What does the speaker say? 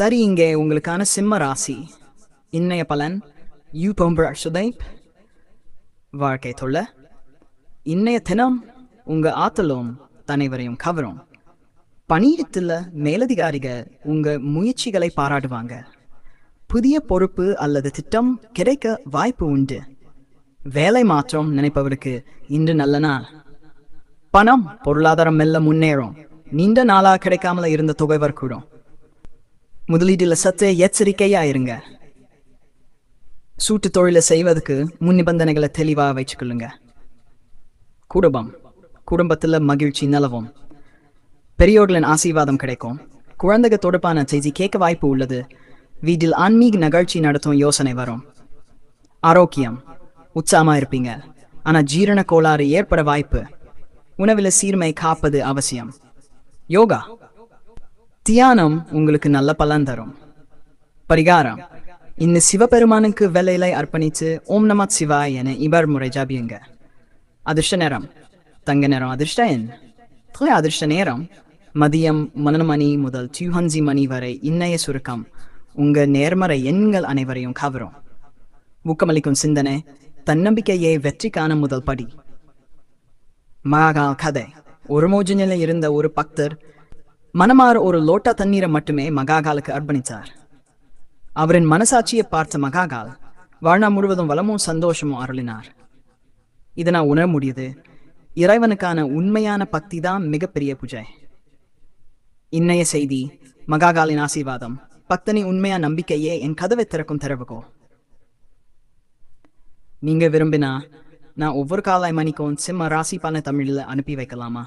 சரி இங்கே உங்களுக்கான சிம்ம ராசி. இன்னைய பலன் யூ பொம்பு அசுதை வாழ்க்கை தொல்ல. இன்னைய தினம் உங்க ஆத்தலும் தனைவரையும் கவரும். பணியிடத்தில் மேலதிகாரிக உங்க முயற்சிகளை பாராட்டுவாங்க. புதிய பொறுப்பு அல்லது திட்டம் கிடைக்க வாய்ப்பு உண்டு. வேலை மாற்றம் நினைப்பவருக்கு இன்று நல்ல நாள். பணம் பொருளாதாரம் மெல்ல முன்னேறும். நீண்ட நாளாக கிடைக்காமல இருந்த தொகை வரக்கூடும் முதலீட்டுல சற்றே எச்சரிக்கையா இருங்க சூட்டு தொழிலை செய்வதற்கு முன் நிபந்தனைகளை தெளிவாக வச்சுக்கொள்ளுங்க குடும்பம். குடும்பத்தில் மகிழ்ச்சி நிலவும். பெரியோர்களின் ஆசீர்வாதம் கிடைக்கும். குழந்தைக தொடர்பான செய்தி கேட்க வாய்ப்பு உள்ளது. வீட்டில் ஆன்மீக நிகழ்ச்சி நடத்தும் யோசனை வரும். ஆரோக்கியம். உற்சாகமா இருப்பீங்க. ஆனால் ஜீரண கோளாறு ஏற்பட வாய்ப்பு. உணவில் சீர்மை காப்பது அவசியம். யோகா. தியானம் உங்களுக்கு நல்ல பலன் தரும். பரிகாரம். இந்த சிவபெருமானுக்கு வேலையிலை அர்ப்பணித்து ஓம் நம சிவா என இவர் முறை ஜாபியுங்க அதிர்ஷ்ட நேரம். தங்க நேரம் அதிர்ஷ்ட எண். அதிர்ஷ்ட நேரம். மதியம் மணி மணி முதல் டியூஹன்சி மணி வரை இன்னைய சுருக்கம். உங்க நேர்மறை எண்கள் அனைவரையும் கவரும். ஊக்கமளிக்கும் சிந்தனை தன்னம்பிக்கையே வெற்றிக்கான முதல் படி. மகாகால் கதை. ஒரு மோஜனில் இருந்த ஒரு பக்தர் மனமாற ஒரு லோட்டா தண்ணீரை மட்டுமே மகாகாலுக்கு அர்ப்பணித்தார். அவரின் மனசாட்சியை பார்த்த மகாகால் வாழ்நாள் முழுவதும் வளமும் சந்தோஷமும் அருளினார். இதை நான் உணர முடியுது இறைவனுக்கான உண்மையான பக்தி தான் மிகப்பெரிய பூஜை. இன்னைய செய்தி மகாகாலின் ஆசீர்வாதம். பக்தனின் உண்மையா நம்பிக்கையே என் கதவை திறக்கும் திறவுகோ நீங்க விரும்பினா நான் ஒவ்வொரு காலாய் மணிக்கும் சிம்ம ராசி பலன் தமிழில் அனுப்பி வைக்கலாமா?